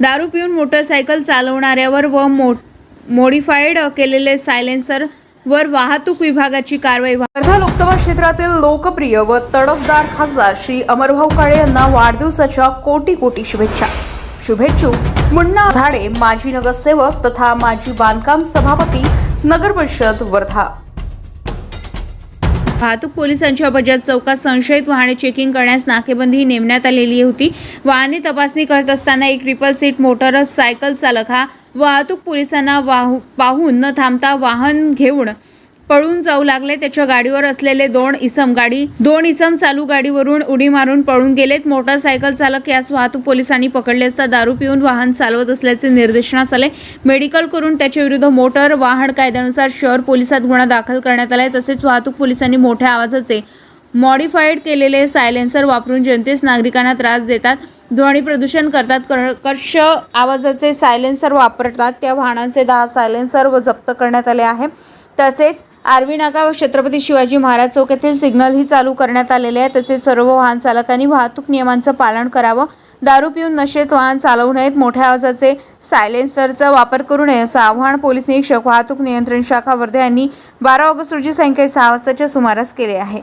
दारू पिऊन मोटरसायकल चालवणाऱ्यावर व मो मॉडिफाईड केलेले सायलेन्सर वर वाहतूक विभागाची कारवाई वर्धा लोकसभा क्षेत्रातील लोकप्रिय व तडफदार खासदार श्री अमरभाऊ काळे यांना वाढदिवसाच्या कोटी कोटी शुभेच्छा शुभेच्छुक मुन्ना झाडे माजी नगरसेवक तथा माजी बांधकाम सभापती नगर परिषद वर्धा. वाहतूक पोलिसांच्या बजाज चौकात संशयित वाहने चेकिंग करण्यास नाकेबंदी नेमण्यात आलेली होती. वाहने तपासणी करत असताना एक ट्रिपल सीट मोटर सायकल चालक हा वाहतूक पोलिसांना वाहू पाहून न थांबता वाहन घेऊन पळून जाऊ लागले. त्याच्या गाडीवर असलेले दोन इसम गाडी दोन इसम चालू गाडीवरून उडी मारून पळून गेलेत. मोटरसायकल चालक यास वाहतूक पोलिसांनी पकडले असता दारू पिऊन वाहन चालवत असल्याचे निर्देशनास आले. मेडिकल करून त्याच्या विरुद्ध मोटर वाहन कायद्यानुसार शहर पोलिसात गुन्हा दाखल करण्यात आलाय. तसेच वाहतूक पोलिसांनी मोठ्या आवाजाचे मॉडिफाईड केलेले सायलेन्सर वापरून जनतेस नागरिकांना त्रास देतात. ध्वनी प्रदूषण करतात. कर्कश आवाजाचे सायलेन्सर वापरतात. त्या वाहनांचे दहा सायलेन्सर व जप्त करण्यात आले आहे. तसेच आर्वी नाका व छत्रपती शिवाजी महाराज चौक येथील सिग्नलही चालू करण्यात आलेले आहे. तसेच सर्व वाहन चालकांनी वाहतूक नियमांचं पालन करावं. दारू पिऊन नशेत वाहन चालवू नयेत. मोठ्या आवाजाचे सायलेन्सरचा वापर करू नये असं आव्हान पोलीस निरीक्षक वाहतूक नियंत्रण शाखा वर्धे यांनी बारा ऑगस्ट रोजी सायंकाळी सहा वाजताच्या सुमारास केले आहे.